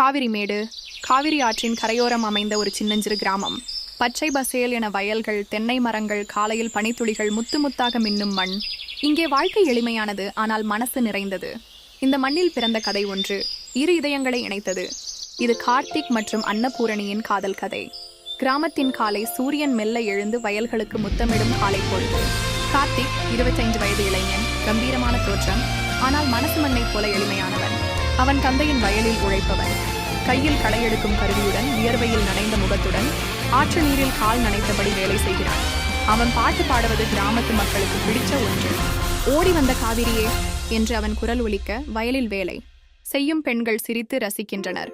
காவிரிமேடு காவிரி ஆற்றின் கரையோரம் அமைந்த ஒரு சின்னஞ்சிறு கிராமம். பச்சை பசேல் என வயல்கள் தென்னை மரங்கள் காலையில் பனித்துளிகள் முத்து முத்தாக மின்னும் மண். இங்கே வாழ்க்கை எளிமையானது ஆனால் மனசு நிறைந்தது. இந்த மண்ணில் பிறந்த கதை ஒன்று இரு இதயங்களை இணைத்தது. இது கார்த்திக் மற்றும் அன்னபூரணியின் காதல் கதை. கிராமத்தின் காலை சூரியன் மெல்ல எழுந்து வயல்களுக்கு முத்தமிடும் காலை பொழுது கார்த்திக் இருபத்தைந்து வயது இளைஞன் கம்பீரமான தோற்றம் ஆனால் மனசு மண்ணைப் போல எளிமையானவன். அவன் தந்தையின் வயலில் உழைப்பவன். கையில் களையெடுக்கும் கருவியுடன் வியர்வையில் நனைந்த முகத்துடன் ஆற்று நீரில் கால் நனைத்தபடி வேலை செய்கிறான். அவன் பாட்டு பாடுவது கிராமத்து மக்களுக்கு பிடிச்ச ஒன்று. ஓடி வந்த காவிரியே என்று அவன் குரல் ஒலிக்க வயலில் வேலை. செய்யும் பெண்கள் சிரித்து ரசிக்கின்றனர்.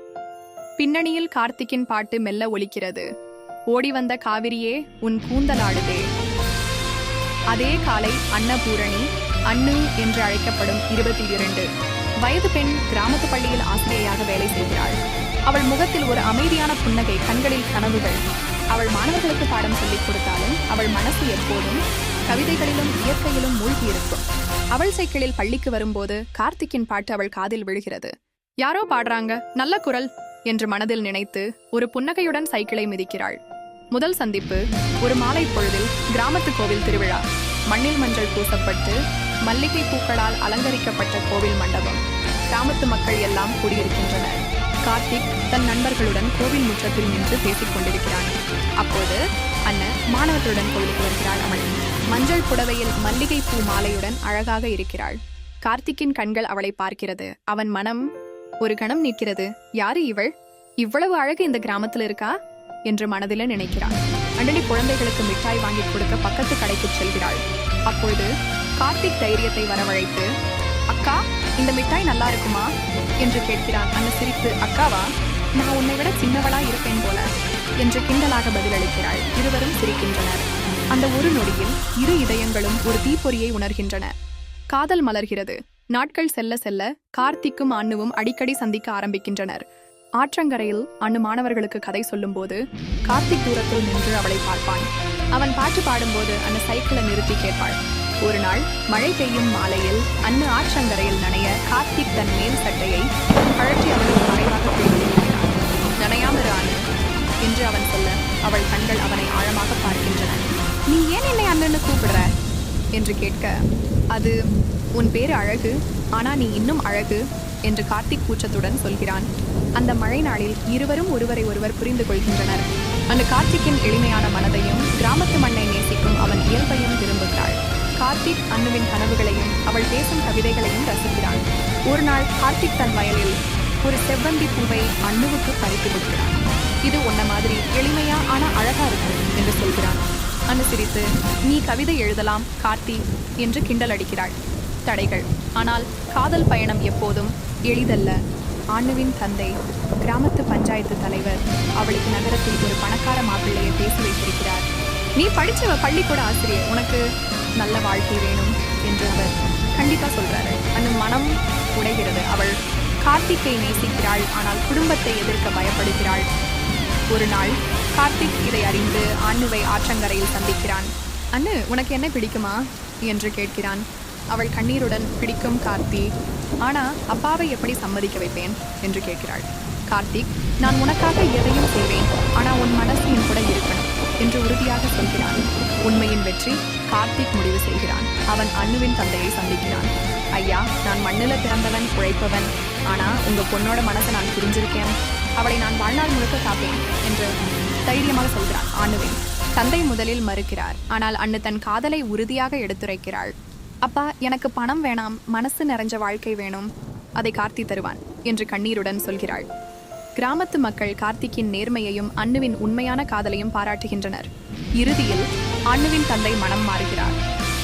பின்னணியில் கார்த்திக்கின் பாட்டு மெல்ல ஒலிக்கிறது. ஓடி வந்த காவிரியே உன் கூந்தலாடுதே. அதே காலை அன்னபூரணி அண்ணு என்று அழைக்கப்படும் இருபத்தி இரண்டு. வயது பெண் கிராமத்து பள்ளியில் ஆசிரியையாக வேலை செய்கிறாள். அவள் முகத்தில் ஒரு அமைதியான புன்னகை கண்களில் கனவுகள். அவள் மாணவர்களுக்கு பாடம் சொல்லிக் கொடுத்தாலும் அவள் மனசு எப்போதும் கவிதைகளிலும் இயற்கையிலும் மூழ்கியிருக்கும் அவள் சைக்கிளில் பள்ளிக்கு வரும்போது கார்த்திக்கின் பாட்டு அவள் காதில் விழுகிறது. யாரோ பாடுறாங்க? நல்ல குரல் என்று மனதில் நினைத்து ஒரு புன்னகையுடன் சைக்கிளை மிதிக்கிறாள். முதல் சந்திப்பு ஒரு மாலை பொழுதில் கிராமத்து கோவில் திருவிழா. மண்ணில் மஞ்சள் பூசப்பட்டு மல்லிகை பூக்களால் அலங்கரிக்கப்பட்ட கோவில் மண்டபம். கிராமத்து மக்கள் எல்லாம் கூடியிருக்கின்றனர். கார்த்திக் தன் நண்பர்களுடன் கோவில் முற்றத்தில் நின்று பேசிக் கொண்டிருக்கிறான். அப்போது அண்ணன் மாணவர்களுடன் கோவிலுக்கு வருகிறாள் அவள் மஞ்சள் புடவையில் மல்லிகை பூ மாலையுடன் அழகாக இருக்கிறாள். கார்த்திக்கின் கண்கள் அவளை பார்க்கிறது. அவன் மனம் ஒரு கணம் நிற்கிறது. யாரு இவள்? இவ்வளவு அழகு இந்த கிராமத்தில் இருக்கா? என்று மனதில நினைக்கிறாள் அண்டலி குழந்தைகளுக்கு மிட்டாய் வாங்கி கொடுக்க பக்கத்து கடைக்கு செல்கிறாள். அப்பொழுது கார்த்திக் தைரியத்தை வரவழைத்து அக்கா இந்த மிட்டாய் நல்லா இருக்குமா? என்று கேட்கிறான் அந்த சிரித்து அக்காவா நான் உன்னை விட சின்னவளா இருப்பேன் போல என்று கிண்டலாக பதிலளிக்கிறாள். இருவரும் சிரிக்கின்றனர். அந்த ஒரு நொடியில் இரு இதயங்களும் ஒரு தீப்பொறியை உணர்கின்றன. காதல் மலர்கிறது. நாட்கள் செல்ல செல்ல கார்த்திக்கும் அண்ணுவும் அடிக்கடி சந்திக்க ஆரம்பிக்கின்றனர். ஆற்றங்கரையில் அண்ணு மாணவர்களுக்கு கதை சொல்லும்போது கார்த்திக் தூரத்தில் நின்று அவளை பார்ப்பான். அவன் பாட்டு பாடும்போது அந்த சைக்கிளை நிறுத்தி கேட்பாள். ஒரு நாள் மழை பெய்யும் மாலையில் அண்ணு ஆற்றங்கரையில் நனைய கார்த்திக் தன் மேல் சட்டையை கழற்றி அவளுக்கு மறைவாக பிடித்திருக்கிறான் நனையாம அண்ணு என்று அவன் சொல்ல அவள் கண்கள் அவனை ஆழமாக பார்க்கின்றன. நீ ஏன் என்னை அண்ணன்னு கூப்பிடுற? என்று கேட்க அது உன் பேர் அழகு ஆனா நீ இன்னும் அழகு என்று கார்த்திக் கூச்சத்துடன் சொல்கிறான். அந்த மழை நாளில் இருவரும் ஒருவரை ஒருவர் புரிந்து கொள்கின்றனர். அந்த கார்த்திக்கின் எளிமையான மனதையும் கிராமத்து மண்ணை நேசிக்கும் அவன் இயல்பையும் விரும்புகிறாள். கார்த்திக் அண்ணுவின் கனவுகளையும் அவள் பேசும் கவிதைகளையும் ரசிக்கிறான். ஒரு நாள் கார்த்திக் தன் வயலில் ஒரு செவ்வந்தி பூவை அண்ணுவுக்கு பறித்து கொடுக்கிறான். இது உன்ன மாதிரி எளிமையா ஆனா அழகா இருக்கும் என்று சொல்கிறான். அனுசரித்து சிரித்து நீ கவிதை எழுதலாம் கார்த்தி என்று கிண்டல் அடிக்கிறாள். தடைகள். ஆனால் காதல் பயணம் எப்போதும் எளிதல்ல. ஆண்ணுவின் தந்தை கிராமத்து பஞ்சாயத்து தலைவர் அவளுக்கு நகரத்தில் ஒரு பணக்கார மாப்பிள்ளையை பேசி வைத்திருக்கிறார். நீ படிச்சவ பள்ளிக்கூட ஆசிரியர். உனக்கு நல்ல வாழ்க்கை வேணும் என்று அவர் கண்டிப்பா சொல்றாரு. அந்த மனம் உடைகிறது. அவள் கார்த்திக்கை நேசிக்கிறாள். ஆனால் குடும்பத்தை எதிர்க்க பயப்படுகிறாள். ஒரு நாள் கார்த்திக் இதை அறிந்து ஆண்ணுவை ஆற்றங்கரையில் சந்திக்கிறான். அண்ணு உனக்கு என்ன பிடிக்குமா? என்று கேட்கிறான். அவள் கண்ணீருடன் பிடிக்கும் கார்த்தி ஆனா அப்பாவை எப்படி சம்மதிக்க வைப்பேன்? என்று கேட்கிறாள். கார்த்திக் நான் உனக்காக எதையும் செய்வேன். ஆனா உன் மனசு என் கூட இருக்கணும் என்று உறுதியாக சொல்கிறான். உண்மையின் வெற்றி கார்த்திக் முடிவு செய்கிறான். அவன் அண்ணுவின் தந்தையை சந்திக்கிறான். ஐயா நான் மண்ணில பிறந்தவன் உழைப்பவன். ஆனா உங்க பொண்ணோட மனசை நான் புரிஞ்சிருக்கேன். அவளை நான் வாழ்நாள் முழுக்க காப்பேன் என்று தைரியமாக சொல்கிறான் ஆணுவின் தந்தை முதலில் மறுக்கிறார். ஆனால் அண்ணு தன் காதலை உறுதியாக எடுத்துரைக்கிறாள். அப்பா எனக்கு பணம் வேணாம் மனசு நிறைஞ்ச வாழ்க்கை வேணும் அதை கார்த்தி தருவான் என்று கண்ணீருடன் சொல்கிறாள். கிராமத்து மக்கள் கார்த்திக்கின் நேர்மையையும் அண்ணுவின் உண்மையான காதலையும் பாராட்டுகின்றனர். இறுதியில் அண்ணுவின் தந்தை மனம் மாறுகிறார்.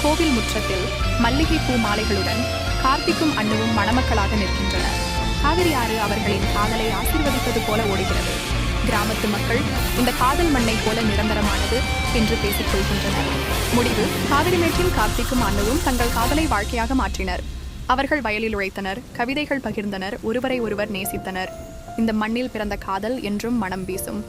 கோவில் முற்றத்தில் மல்லிகை பூ மாலைகளுடன் கார்த்திக்கும் அண்ணுவும் மணமக்களாக நிற்கின்றனர். காவிரி ஆறு அவர்களின் காதலை ஆசீர்வதிப்பது போல ஓடுகிறது. கிராமத்து மக்கள் இந்த காதல் மண்ணை போல நிரந்தரமானது என்று பேசிக் கொள்கின்றனர். முடிவு காவிரி மேற்றில் கார்த்திக்கும் அண்ணுவும் தங்கள் காதலை வாழ்க்கையாக மாற்றினர். அவர்கள் வயலில் உழைத்தனர் கவிதைகள் பகிர்ந்தனர் ஒருவரை ஒருவர் நேசித்தனர். இந்த மண்ணில் பிறந்த காதல் என்றும் மனம் வீசும்.